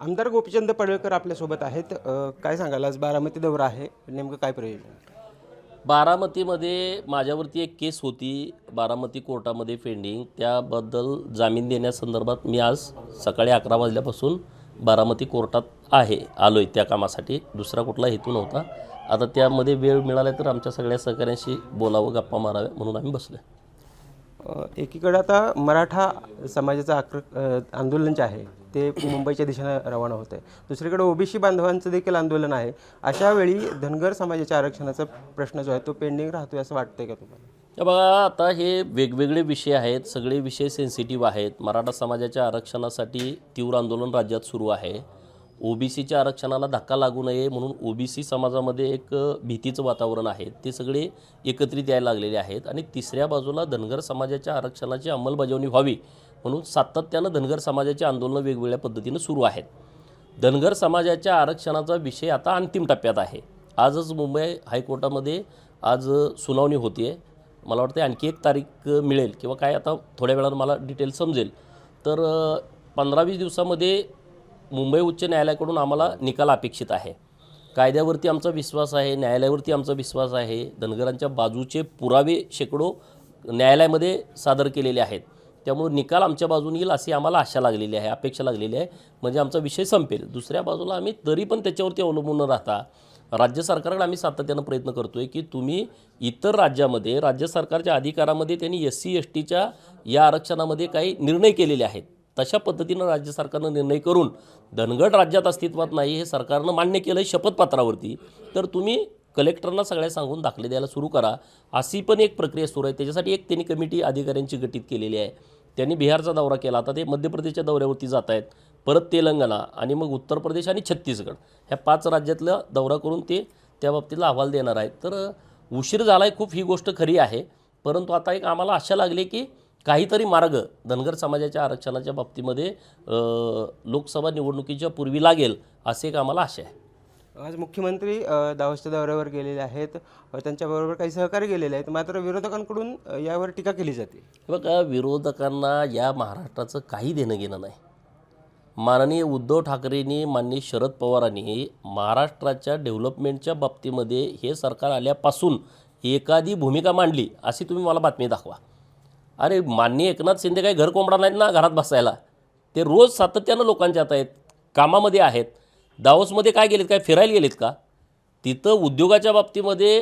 आमदार गोपीचंद पडळकर आपल्यासोबत आहेत. अ, काय सांगाल? आज बारामती दौरा आहे. नेमकं काय प्रयोजन? बारामतीमध्ये माझ्यावरती एक केस होती. बारामती कोर्टामध्ये पेंडिंग त्याबद्दल जामीन देण्यासंदर्भात मी आज सकाळी अकरा वाजल्यापासून बारामती कोर्टात आहे. आलो आहे त्या कामासाठी. दुसरा कुठला हेतू नव्हता. आता त्यामध्ये वेळ मिळाला तर आमच्या सगळ्या सहकाऱ्यांशी बोलावं गप्पा माराव्या म्हणून आम्ही बसलो अ, एकीकडे आता मराठा समाजाचं आक्र अ, आंदोलन जे आहे ते मुंबईच्या दिशेनं रवाना होत आहे. दुसरीकडे ओबीसी बांधवांचं देखील आंदोलन आहे. अशा वेळी धनगर समाजाच्या आरक्षणाचा प्रश्न जो आहे तो पेंडिंग राहतो असं वाटतंय का तुम्हाला? बघा आता हे वेगवेगळे विषय आहेत सगळे विषय सेन्सिटिव्ह आहेत. मराठा समाजाच्या आरक्षणासाठी तीव्र आंदोलन राज्यात सुरू आहे. ओबीसीच्या आरक्षणाला धक्का लागू नये म्हणून ओबीसी समाजामध्ये एक भीतीचं वातावरण आहे. ते सगळे एकत्रित यायला लागलेले आहेत. आणि तिसऱ्या बाजूला धनगर समाजाच्या आरक्षणाची अंमलबजावणी व्हावी म्हणून सातत्यानं धनगर समाजाची आंदोलनं वेगवेगळ्या पद्धतीनं सुरू आहेत. धनगर समाजाच्या आरक्षणाचा विषय आता अंतिम टप्प्यात आहे. आजच मुंबई हायकोर्टामध्ये आज सुनावणी होती आहे मला वाटतं आणखी एक तारीख मिळेल किंवा काय आता थोड्या वेळानं मला डिटेल समजेल. तर पंधरा वीस दिवसामध्ये मुंबई उच्च न्यायालयाकडून आम्हाला निकाल अपेक्षित आहे. कायद्यावरती आमचा विश्वास आहे न्यायालयावरती आमचा विश्वास आहे धनगरांच्या बाजूचे पुरावे शेकडो न्यायालयामध्ये सादर केलेले आहेत. त्यामुळे निकाल आमच्या बाजून येईल अशी आम्हाला आशा लागलेली आहे अपेक्षा लागलेली आहे. म्हणजे आमचा विषय संपेल. दुसऱ्या बाजूला आम्ही तरी पण त्याच्यावरती अवलंबून राहता राज्य सरकारकडे आम्ही सातत्यानं प्रयत्न करतो आहे की तुम्ही इतर राज्यामध्ये राज्य सरकारच्या अधिकारामध्ये त्यांनी एस सी एस टीच्या या आरक्षणामध्ये काही निर्णय केलेले आहेत. तशा पद्धतीनं राज्य सरकारनं निर्णय करून धनगड राज्यात अस्तित्वात नाही हे सरकारनं मान्य केलं आहे शपथपत्रावरती. तर तुम्ही कलेक्टरना सगळ्या सांगून दाखले द्यायला सुरू करा अशी पण एक प्रक्रिया सुरू आहे. त्याच्यासाठी एक त्यांनी कमिटी अधिकाऱ्यांची गठीत केलेली आहे. त्यांनी बिहारचा दौरा केला. आता ते मध्य प्रदेशच्या दौऱ्यावरती जात आहेत. परत तेलंगणा आणि मग उत्तर प्रदेश आणि छत्तीसगड ह्या पाच राज्यातला दौरा करून ते त्या बाबतीतला अहवाल देणार आहेत. तर उशीर झाला आहे खूप ही गोष्ट खरी आहे. परंतु आता एक आम्हाला आशा लागली की काहीतरी मार्ग धनगर समाजाच्या आरक्षणाच्या बाबतीमध्ये लोकसभा निवडणुकीच्या पूर्वी लागेल असे एक आम्हाला आशा आहे. आज मुख्यमंत्री दावसच्या दौऱ्यावर गेलेले आहेत. त्यांच्याबरोबर काही सहकारी गेलेले आहेत. मात्र विरोधकांकडून यावर टीका केली जाते. बघा विरोधकांना या महाराष्ट्राचं काही देणं घेणं नाही. माननीय उद्धव ठाकरेंनी माननीय शरद पवारांनी महाराष्ट्राच्या डेव्हलपमेंटच्या बाबतीमध्ये हे सरकार आल्यापासून एखादी भूमिका मांडली अशी तुम्ही मला बातमी दाखवा. अरे माननीय एकनाथ शिंदे काही घर कोंबडा नाहीत ना घरात बसायला? ते रोज सातत्यानं लोकांच्यात आहेत कामामध्ये आहेत. दावोसमध्ये काय गेलेत काय फिरायला गेलेत का? तिथं उद्योगाच्या बाबतीमध्ये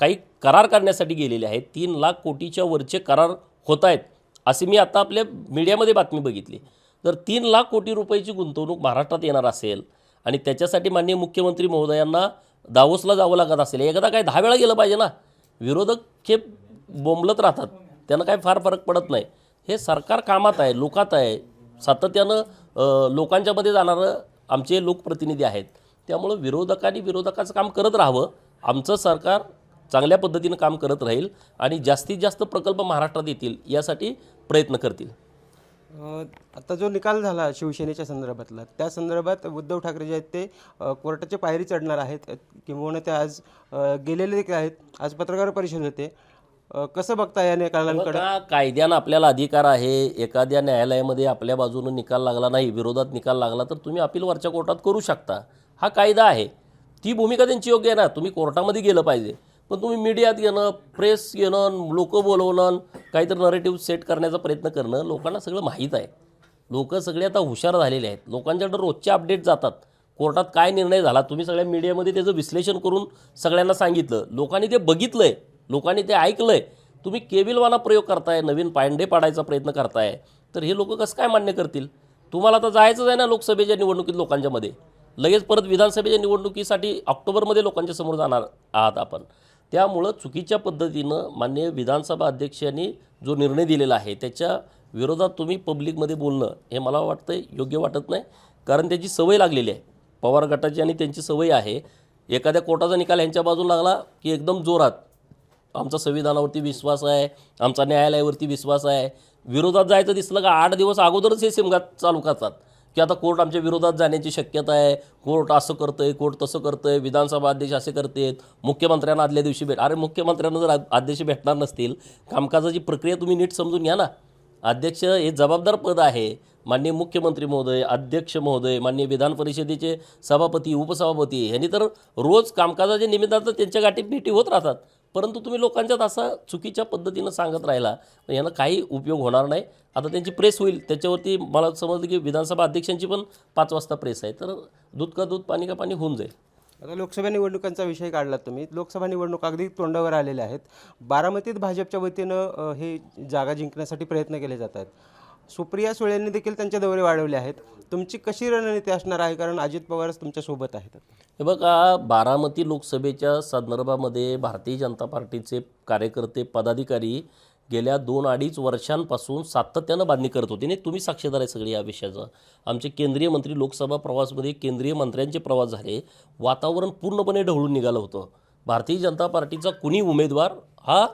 काही करार करण्यासाठी गेलेले आहेत. तीन लाख कोटीच्या वरचे करार होत आहेत असे मी आता आपल्या मीडियामध्ये बातमी बघितली. तर तीन लाख कोटी रुपयाची गुंतवणूक महाराष्ट्रात येणार असेल आणि त्याच्यासाठी माननीय मुख्यमंत्री महोदयांना दावोसला जावं लागत असेल. एकदा काय दहा वेळा गेलं पाहिजे ना? विरोधक हे बोंबलत राहतात. त्यांना काय फार फरक पडत नाही. हे सरकार कामात आहे लोकात आहे. सातत्यानं लोकांच्यामध्ये जाणारं आमचे लोकप्रतिनिधी आहेत. त्यामुळं विरोधकांनी विरोधकाचं काम करत राहावं. आमचं सरकार चांगल्या पद्धतीनं काम करत राहील आणि जास्तीत जास्त प्रकल्प महाराष्ट्रात येतील यासाठी प्रयत्न करतील. आता जो निकाल झाला शिवसेनेच्या संदर्भातला त्या संदर्भात उद्धव ठाकरे जे आहेत ते अ, कोर्टाच्या पायरी चढणार आहेत. किंवा ते आज गेलेले आहेत. आज पत्रकार परिषद होते. कसं बघता या निकालांकडे? कायद्यानं आपल्याला अधिकार आहे. एखाद्या न्यायालयामध्ये आपल्या बाजूनं निकाल लागला नाही विरोधात निकाल लागला तर तुम्ही अपील वरच्या कोर्टात करू शकता. हा कायदा आहे. ती भूमिका त्यांची योग्य आहे ना? तुम्ही कोर्टामध्ये गेलं पाहिजे. पण तुम्ही मीडियात घेणं प्रेस घेणं लोक बोलवणं काहीतरी नरेटिव्ह सेट करण्याचा प्रयत्न करणं लोकांना सगळं माहीत आहे. लोक सगळे आता हुशार झालेले आहेत. लोकांच्याकडे रोजचे अपडेट जातात. कोर्टात काय निर्णय झाला? तुम्ही सगळ्या मीडियामध्ये त्याचं विश्लेषण करून सगळ्यांना सांगितलं. लोकांनी ते बघितलंय. लोकांनी ते ऐकलं आहे तुम्ही केबिलवाना प्रयोग करताय नवीन पायंडे पाडायचा प्रयत्न करताय. तर हे लोक कसं काय मान्य करतील? तुम्हाला आता जायचंच आहे ना लोकसभेच्या निवडणुकीत लोकांच्यामध्ये. लगेच परत विधानसभेच्या निवडणुकीसाठी ऑक्टोबरमध्ये लोकांच्या समोर जाणार आहात आपण. त्यामुळं चुकीच्या पद्धतीनं माननीय विधानसभा अध्यक्षांनी जो निर्णय दिलेला आहे त्याच्या विरोधात तुम्ही पब्लिकमध्ये बोलणं हे मला वाटतं योग्य वाटत नाही. कारण त्याची सवय लागलेली आहे. पवार गटाची आणि त्यांची सवय आहे. एखाद्या कोर्टाचा निकाल यांच्या बाजूला लागला की एकदम जोरात आमचा संविधानावरती विश्वास आहे आमचा न्यायालयावरती विश्वास आहे. विरोधात जायचं दिसलं का? आठ दिवस अगोदरच हे सिमगात चालू करतात. की आता कोर्ट आमच्या विरोधात जाण्याची शक्यता आहे. कोर्ट असं करतं आहे कोर्ट तसं करतं आहे विधानसभा अध्यक्ष असे करतेत. मुख्यमंत्र्यांना आदल्या दिवशी भेट अरे मुख्यमंत्र्यांना जर अध्यक्ष भेटणार नसतील कामकाजाची प्रक्रिया तुम्ही नीट समजून घ्या ना. अध्यक्ष हे जबाबदार पद आहे. माननीय मुख्यमंत्री महोदय अध्यक्ष महोदय माननीय विधान परिषदेचे सभापती उपसभापती यांनी तर रोज कामकाजाच्या निमित्तानं त्यांच्या गाठी भेटी होत राहतात. परंतु तुम्ही लोकांच्यात असा चुकीच्या पद्धतीनं सांगत राहिला तर यांना काही उपयोग होणार नाही. आता त्यांची प्रेस होईल त्याच्यावरती मला समजलं की विधानसभा अध्यक्षांची पण पाच वाजता प्रेस आहे. तर दूध का दूध पाणी का पाणी होऊन जाईल. आता लोकसभा निवडणुकांचा विषय काढलात तुम्ही. लोकसभा निवडणूक अगदी तोंडावर आलेल्या आहेत. बारामतीत भाजपच्या वतीनं हे जागा जिंकण्यासाठी प्रयत्न केले जात आहेत. सुप्रिया सुळेंनी देखील त्यांचे दौरे वाढवले आहेत. तुमची कशी रणनीती असणार आहे? कारण अजित पवारच तुमच्यासोबत आहेत. हे बघा बारामती लोकसभेच्या संदर्भामध्ये भारतीय जनता पार्टीचे कार्यकर्ते पदाधिकारी गेल्या दोन अडीच वर्षांपासून सातत्यानं बांधणी करत होती. नाही तुम्ही साक्षीदार आहे सगळे या विषयाचं. आमचे केंद्रीय मंत्री लोकसभा प्रवासमध्ये केंद्रीय मंत्र्यांचे प्रवास झाले. वातावरण पूर्णपणे ढवळून निघालं होतं. भारतीय जनता पार्टीचा कुणी उमेदवार हा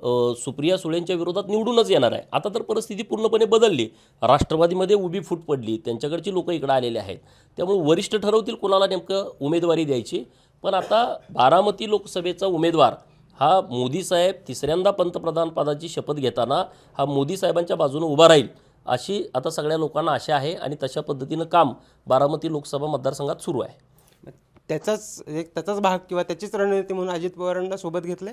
सुप्रिया सुळेंच्या विरोधात निवडूनच येणार आहे. आता तर परिस्थिती पूर्णपणे बदलली. राष्ट्रवादीमध्ये उभी फूट पडली. त्यांच्याकडची लोकं इकडं आलेले आहेत. त्यामुळे वरिष्ठ ठरवतील कोणाला नेमकं उमेदवारी द्यायची. पण आता बारामती लोकसभेचा उमेदवार हा मोदी साहेब तिसऱ्यांदा पंतप्रधान पदाची शपथ घेताना हा मोदी साहेबांच्या बाजूने उभा राहील अशी आता सगळ्या लोकांना आशा आहे आणि तशा पद्धतीनं काम बारामती लोकसभा मतदारसंघात सुरू आहे. त्याचाच एक त्याचाच भाग किंवा त्याचीच रणनीती म्हणून अजित पवारांना सोबत घेतले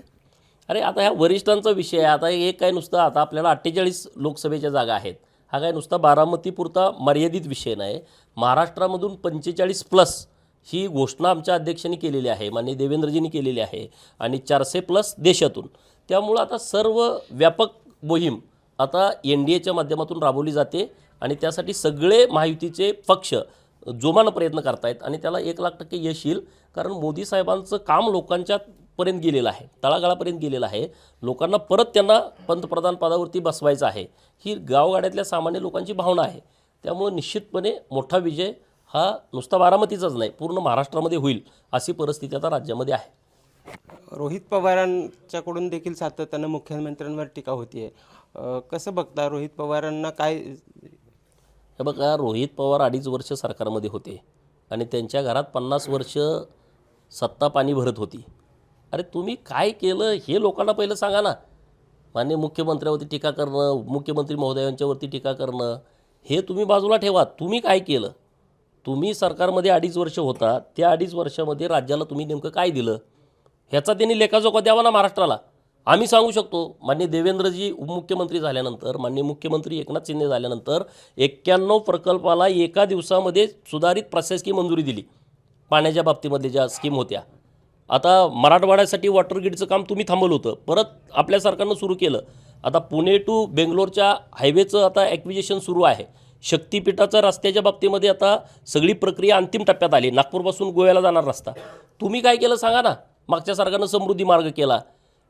अरे आता ह्या वरिष्ठांचा विषय आहे. आता एक काय नुसतं आता आपल्याला अठ्ठेचाळीस लोकसभेच्या जागा आहेत. हा काय नुसता बारामतीपुरता मर्यादित विषय नाही. महाराष्ट्रामधून पंचेचाळीस प्लस ही घोषणा आमच्या अध्यक्षांनी केलेली आहे माननीय देवेंद्रजींनी केलेली आहे आणि चारशे प्लस देशातून. त्यामुळं आता सर्व व्यापक मोहीम आता एन डी एच्या माध्यमातून राबवली जाते आणि त्यासाठी सगळे महायुतीचे पक्ष जोमानं प्रयत्न करतायत आणि त्याला एक लाख टक्के यश येईल. कारण मोदी साहेबांचं काम लोकांच्या पर्यंत गेलेलं आहे तळागाळापर्यंत गेलेलं आहे लोकांना परत त्यांना पंतप्रधान पदावरती बसवायचं आहे. ही गावगाड्यातल्या सामान्य लोकांची भावना आहे. त्यामुळं निश्चितपणे मोठा विजय हा नुसता बारामतीचाच नाही पूर्ण महाराष्ट्रामध्ये होईल अशी परिस्थिती आता राज्यामध्ये आहे. रोहित पवारांच्याकडून देखील सातत्यानं मुख्यमंत्र्यांवर टीका होतीये. अ, कसं बघता रोहित पवारांना काय? हे बघा रोहित पवार अडीच वर्ष सरकारमध्ये होते आणि त्यांच्या घरात पन्नास वर्ष सत्ता पाणी भरत होती. अरे तुम्ही काय केलं हे लोकांना पहिलं सांगा ना. मान्य मुख्यमंत्र्यावरती टीका करणं मुख्यमंत्री महोदयांच्यावरती टीका करणं हे तुम्ही बाजूला ठेवा. तुम्ही काय केलं? तुम्ही सरकारमध्ये अडीच वर्ष होता त्या अडीच वर्षामध्ये राज्याला तुम्ही नेमकं काय दिलं? ह्याचा त्यांनी लेखाजोखा द्यावा ना महाराष्ट्राला. आम्ही सांगू शकतो मान्य देवेंद्रजी उपमुख्यमंत्री झाल्यानंतर मान्य मुख्यमंत्री एकनाथ शिंदे झाल्यानंतर एक्क्याण्णव प्रकल्पाला एका दिवसामध्ये सुधारित प्रशासकीय मंजुरी दिली. पाण्याच्या बाबतीमधल्या ज्या स्कीम होत्या. आता मराठवाड्यासाठी वॉटर ग्रीडचं काम तुम्ही थांबवलं होतं. परत आपल्या सरकारनं सुरू केलं. आता पुणे टू बेंगलोरच्या हायवेचं आता ॲक्विजेशन सुरू आहे. शक्तीपीठाचं रस्त्याच्या बाबतीमध्ये आता सगळी प्रक्रिया अंतिम टप्प्यात आली. नागपूरपासून गोव्याला जाणार रस्ता. तुम्ही काय केलं सांगा ना. मागच्या सरकारनं समृद्धी मार्ग केला.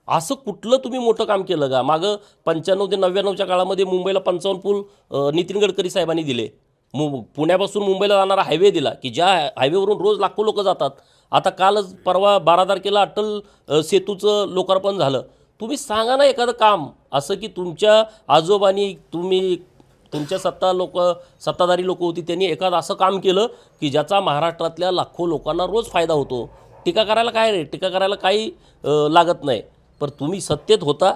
असं कुठलं तुम्ही मोठं काम केलं का? मागं पंच्याण्णव ते नव्याण्णवच्या काळामध्ये मुंबईला पंचावन्न पूल नितीन गडकरी साहेबांनी दिले. मु पुण्यापासून मुंबईला जाणारा हायवे दिला की ज्या हायवेवरून रोज लाखो लोक जातात. आता कालच परवा बारा तारखेला अटल सेतूचं लोकार्पण झालं. तुम्ही सांगा ना एखादं काम असं की तुमच्या आजोबांनी तुम्ही तुमच्या सत्ता लोक सत्ताधारी लोक होती त्यांनी एखादं असं काम केलं की ज्याचा महाराष्ट्रातल्या लाखो लोकांना रोज फायदा होतो. टीका करायला काय रे? टीका करायला काही लागत नाही. पण तुम्ही सत्तेत होता.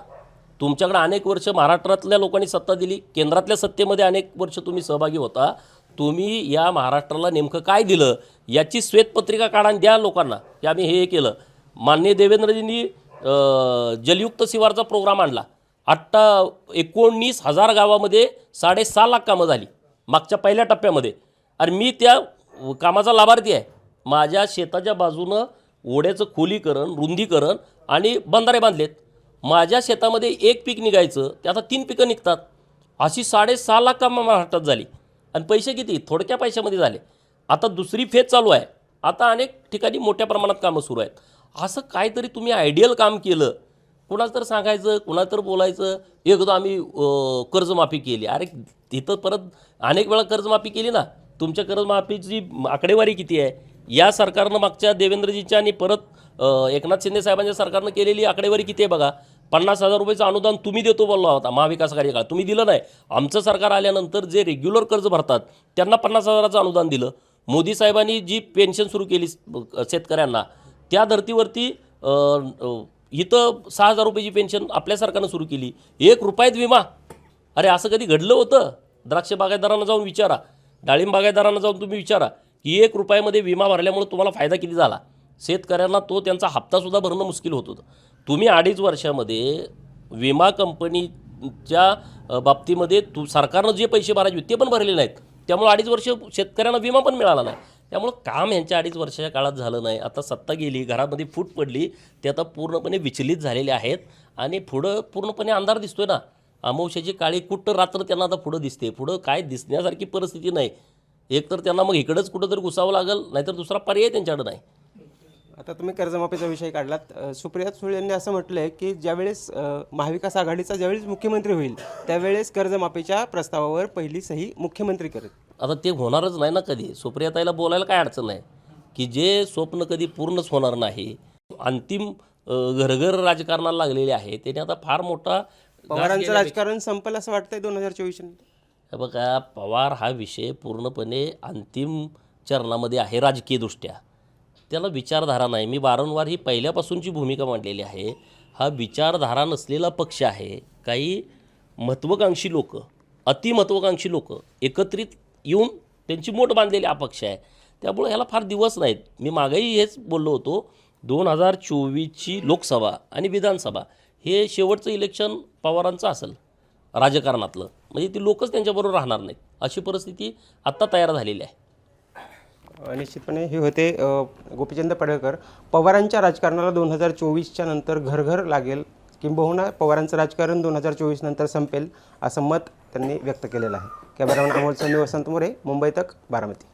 तुमच्याकडे अनेक वर्ष महाराष्ट्रातल्या लोकांनी सत्ता दिली. केंद्रातल्या सत्तेमध्ये अनेक वर्ष तुम्ही सहभागी होता. तुम्ही या महाराष्ट्राला नेमकं काय दिलं? याची श्वेतपत्रिका काढा द्या लोकांना. की आम्ही हे हे केलं. माननीय देवेंद्रजींनी जलयुक्त शिवारचा प्रोग्राम आणला. आत्ता एकोणीस हजार गावामध्ये साडेसहा लाख कामं झाली. मागच्या पहिल्या टप्प्यामध्ये. आणि मी त्या कामाचा लाभार्थी आहे. माझ्या शेताच्या बाजूनं ओढ्याचं खोलीकरण रुंदीकरण आणि बंधारे बांधलेत. माझ्या शेतामध्ये एक पीक निघायचं ते आता तीन पिकं निघतात. अशी साडेसहा लाख कामं महाराष्ट्रात झाली. आणि पैसे किती? थोडक्या पैशामध्ये झाले. आता दुसरी फेज चालू आहे. आता अनेक ठिकाणी मोठ्या प्रमाणात कामं सुरू आहेत. असं काहीतरी तुम्ही आयडियल काम केलं. कुणाला तर सांगायचं कुणाला तर बोलायचं. एकदा आम्ही कर्जमाफी केली. अरे तिथं परत अनेक वेळा कर्जमाफी केली ना. तुमच्या कर्जमाफीची आकडेवारी किती आहे? या सरकारनं मागच्या देवेंद्रजीच्या आणि परत एकनाथ शिंदे साहेबांच्या सरकारनं केलेली आकडेवारी किती आहे बघा. पन्नास हजार रुपयाचं अनुदान तुम्ही देतो बोलला होता महाविकास कार्यकाळ. तुम्ही दिलं नाही. आमचं सरकार आल्यानंतर जे रेग्युलर कर्ज भरतात त्यांना पन्नास हजाराचं अनुदान दिलं. मोदी साहेबांनी जी पेन्शन सुरू केली शेतकऱ्यांना त्या धर्तीवरती इथं सहा हजार रुपयाची पेन्शन आपल्या सरकारनं सुरू केली. एक रुपयात विमा. अरे असं कधी घडलं होतं? द्राक्ष बागायतदारांना जाऊन विचारा. डाळिंब बागायतदारांना जाऊन तुम्ही विचारा की एक रुपयामध्ये विमा भरल्यामुळे तुम्हाला फायदा किती झाला? शेतकऱ्यांना तो त्यांचा हप्तासुद्धा भरणं मुश्किल होत होतं. तुम्ही अडीच वर्षामध्ये विमा कंपनीच्या बाबतीमध्ये तू सरकारनं जे पैसे भरायचे होते ते पण भरले नाहीत. त्यामुळे अडीच वर्ष शेतकऱ्यांना विमा पण मिळाला नाही. त्यामुळं काम यांच्या अडीच वर्षाच्या काळात झालं नाही. आता सत्ता गेली घरामध्ये फूट पडली ते आता पूर्णपणे विचलित झालेले आहेत. आणि पुढं पूर्णपणे अंधार दिसतोय ना. अमावश्याची काळी कुठं रात्र त्यांना आता पुढं दिसते. पुढं काय दिसण्यासारखी परिस्थिती नाही. एकतर त्यांना मग इकडंच कुठं तरी घुसावं लागेल नाहीतर दुसरा पर्याय त्यांच्याकडं नाही. आता तुम्ही कर्जमाफीचा विषय काढलात. सुप्रिया सुळे यांनी असं म्हटलं आहे की ज्यावेळेस महाविकास आघाडीचा ज्यावेळेस मुख्यमंत्री होईल त्यावेळेस कर्जमाफीच्या प्रस्तावावर पहिली सही मुख्यमंत्री करेल. आता ते होणारच नाही ना कधी? सुप्रियाताईला बोलायला काय अडचण नाही. की जे स्वप्न कधी पूर्णच होणार नाही अंतिम घरघर राजकारणाला लागलेले आहे त्याने आता फार मोठा पवारांचं राजकारण संपलं असं वाटतंय दोन हजार चोवीस हे बघा पवार हा विषय पूर्णपणे अंतिम चरणामध्ये आहे राजकीयदृष्ट्या. त्याला विचारधारा नाही. मी वारंवार ही पहिल्यापासूनची भूमिका मांडलेली आहे. हा विचारधारा नसलेला पक्ष आहे. काही महत्त्वाकांक्षी लोक अतिमहत्वाकांक्षी लोक एकत्रित येऊन त्यांची मोठ बांधलेली हा पक्ष आहे. त्यामुळे ह्याला फार दिवस नाहीत. मी मागेही हेच बोललो होतो. दोन हजार चोवीसची लोकसभा आणि विधानसभा हे शेवटचं इलेक्शन पवारांचं असेल राजकारणातलं. म्हणजे ती लोकच त्यांच्याबरोबर राहणार नाहीत. अशी परिस्थिती आत्ता तयार झालेली आहे. निश्चितपणे हे होते गोपीचंद पडळकर. पवारांच्या राजकारणाला दोन हजार चोवीसच्या नंतर घरघर लागेल किंबहुना पवारांचं राजकारण दोन हजार चोवीस नंतर संपेल असं मत त्यांनी व्यक्त केलेलं आहे. कॅमेरामॅन अमोल संधी वसंत मोरे मुंबई तक बारामती.